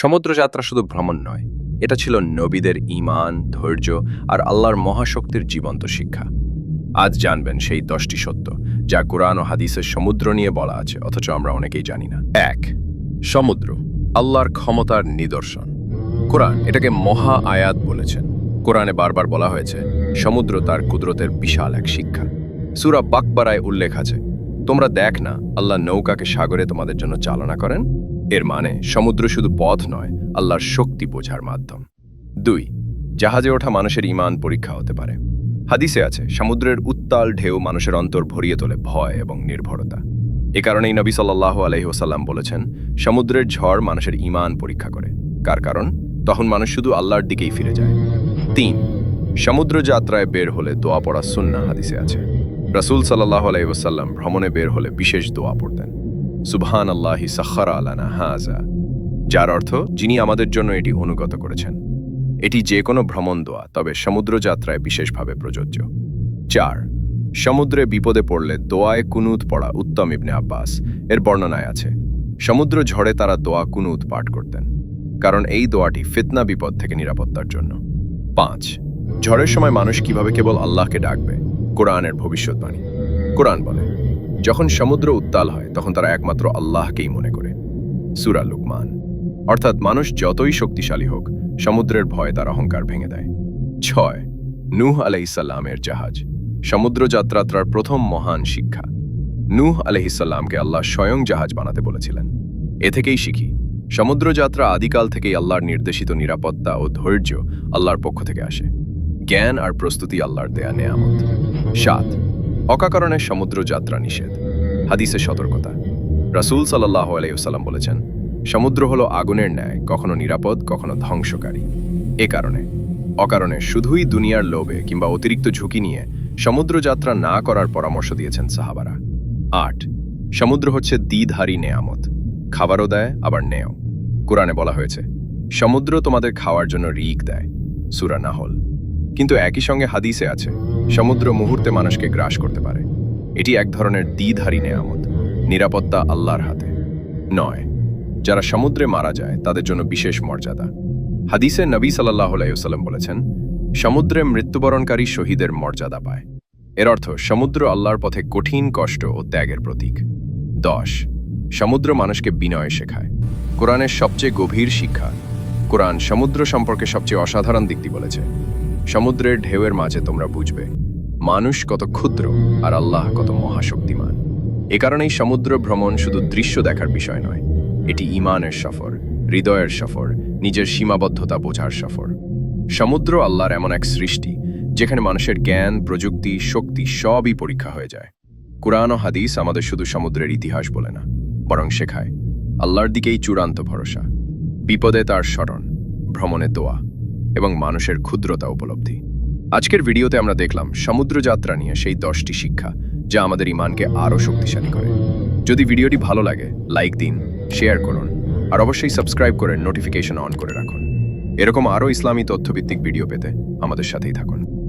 সমুদ্রযাত্রা শুধু ভ্রমণ নয়, এটা ছিল নবীদের ঈমান, ধৈর্য আর আল্লাহর মহাশক্তির জীবন্ত শিক্ষা। আজ জানবেন সেই দশটি সত্য, যা কোরআন ও হাদিসের সমুদ্র নিয়ে বলা আছে, অথচ আমরা অনেকেই জানি না। এক, সমুদ্র, আল্লাহর ক্ষমতার নিদর্শন। কোরআন এটাকে মহা আয়াত বলেছেন। কোরআনে বারবার বলা হয়েছে, সমুদ্র তার কুদরতের বিশাল এক শিক্ষা। সুরা বাকবারায় উল্লেখ আছে, তোমরা দেখ না, আল্লাহ নৌকাকে সাগরে তোমাদের জন্য চালনা করেন। এর মানে সমুদ্র শুধু পথ নয়, আল্লাহর শক্তি বোঝার মাধ্যম। দুই, জাহাজে ওঠা মানুষের ইমান পরীক্ষা হতে পারে। হাদিসে আছে, সমুদ্রের উত্তাল ঢেউ মানুষের অন্তর ভরিয়ে তোলে ভয় এবং নির্ভরতা। এ কারণেই নবী সাল্লাহ আলহিহসাল্লাম বলেছেন, সমুদ্রের ঝড় মানুষের ইমান পরীক্ষা করে। কার কারণ? তখন মানুষ শুধু আল্লাহর দিকেই ফিরে যায়। তিন, সমুদ্র যাত্রায় বের হলে দোয়া পড়া সুন্না হাদিসে আছে। রাসূল সাল্লাহ আলাইসাল্লাম ভ্রমণে বের হলে বিশেষ দোয়া পড়তেন। সুবহান আল্লাহি সাখারা আলানা হাজা যার অর্থ যিনি আমাদের জন্য এটি অনুগত করেছেন। এটি যে কোনো ভ্রমণ দোয়া, তবে সমুদ্র যাত্রায় বিশেষভাবে প্রযোজ্য। চার, সমুদ্রে বিপদে পড়লে দোয়ায় কুনুত পড়া উত্তম ইবনে আব্বাস। এর বর্ণনায় আছে, সমুদ্র ঝড়ে তারা দোয়া কুনুত পাঠ করতেন, কারণ এই দোয়াটি ফিতনা বিপদ থেকে নিরাপত্তার জন্য। পাঁচ, ঝড়ের সময় মানুষ কীভাবে কেবল আল্লাহকে ডাকবে? কোরআনের ভবিষ্যৎবাণী। কোরআন বলে যখন সমুদ্র উত্তাল হয়, তখন তারা একমাত্র আল্লাহকেই মনে করে। সুরা লুকমান। অর্থাৎ মানুষ যতই শক্তিশালী হোক, সমুদ্রের ভয় তার অহংকার ভেঙে দেয়। ছয়, নূহ আলাইসাল্লামের জাহাজ। সমুদ্র যাত্রার প্রথম মহান শিক্ষা। নূহ আলহিসাল্লামকে আল্লাহ স্বয়ং জাহাজ বানাতে বলেছিলেন। এ থেকেই শিখি, সমুদ্র যাত্রা আদিকাল থেকেই আল্লাহর নির্দেশিত নিরাপত্তা ও ধৈর্য আল্লাহর পক্ষ থেকে আসে। জ্ঞান আর প্রস্তুতি আল্লাহর দেয়া নেয়ামত। সাত অকারণে সমুদ্র যাত্রা নিষেধ। হাদিসে সতর্কতা। রাসূল সাল্লাহ আলাইসাল্লাম বলেছেন, সমুদ্র হলো আগুনের ন্যায়, কখনো নিরাপদ, কখনো ধ্বংসকারী। এ কারণে অকারণে শুধুই দুনিয়ার লোভে কিংবা অতিরিক্ত ঝুঁকি নিয়ে সমুদ্র যাত্রা না করার পরামর্শ দিয়েছেন সাহাবারা। আট, সমুদ্র হচ্ছে দ্বিধারী নেয়ামত। খাবারও দেয়, আবার নেও কোরআনে বলা হয়েছে, সমুদ্র তোমাদের খাওয়ার জন্য রিক দেয়। সুরা নাহল। কিন্তু একই সঙ্গে হাদিসে আছে, সমুদ্র মুহূর্তে মানুষকে গ্রাস করতে পারে। এটি এক ধরনের দ্বিধারী নেয়ামত, নিরাপত্তা আল্লাহর হাতে। নয়, যারা সমুদ্রে মারা যায়, তাদের জন্য বিশেষ মর্যাদা। হাদিসে নবী সাল্লাহ আলাইসাল্লাম বলেছেন, সমুদ্রে মৃত্যুবরণকারী শহীদের মর্যাদা পায়। এর অর্থ, সমুদ্র আল্লাহর পথে কঠিন কষ্ট ও ত্যাগের প্রতীক। দশ, সমুদ্র মানুষকে বিনয় শেখায়। কোরআনের সবচেয়ে গভীর শিক্ষা কোরআন সমুদ্র সম্পর্কে সবচেয়ে অসাধারণ দিকটি বলেছে। সমুদ্রের ঢেউয়ের মাঝে তোমরা বুঝবে, মানুষ কত ক্ষুদ্র আর আল্লাহ কত মহাশক্তিমান। এ কারণেই সমুদ্র ভ্রমণ শুধু দৃশ্য দেখার বিষয় নয়, এটি ইমানের সফর, হৃদয়ের সফর, নিজের সীমাবদ্ধতা বোঝার সফর। সমুদ্র আল্লাহর এমন এক সৃষ্টি, যেখানে মানুষের জ্ঞান, প্রযুক্তি, শক্তি সবই পরীক্ষা হয়ে যায়। কোরআন ও হাদিস আমাদের শুধু সমুদ্রের ইতিহাস বলে না, বরং শেখায়। আল্লাহর দিকেই চূড়ান্ত ভরসা। বিপদে তার স্মরণ, ভ্রমণে দোয়া এবং মানুষের ক্ষুদ্রতা উপলব্ধি। আজকের ভিডিওতে আমরা দেখলাম সমুদ্র যাত্রা নিয়ে সেই দশটি শিক্ষা যা আমাদের ইমানকে আরও শক্তিশালী করে। যদি ভিডিওটি ভালো লাগে, লাইক দিন, শেয়ার করুন আর অবশ্যই সাবস্ক্রাইব করে নোটিফিকেশন অন করে রাখুন। এরকম আরও ইসলামী তথ্যভিত্তিক ভিডিও পেতে আমাদের সাথেই থাকুন।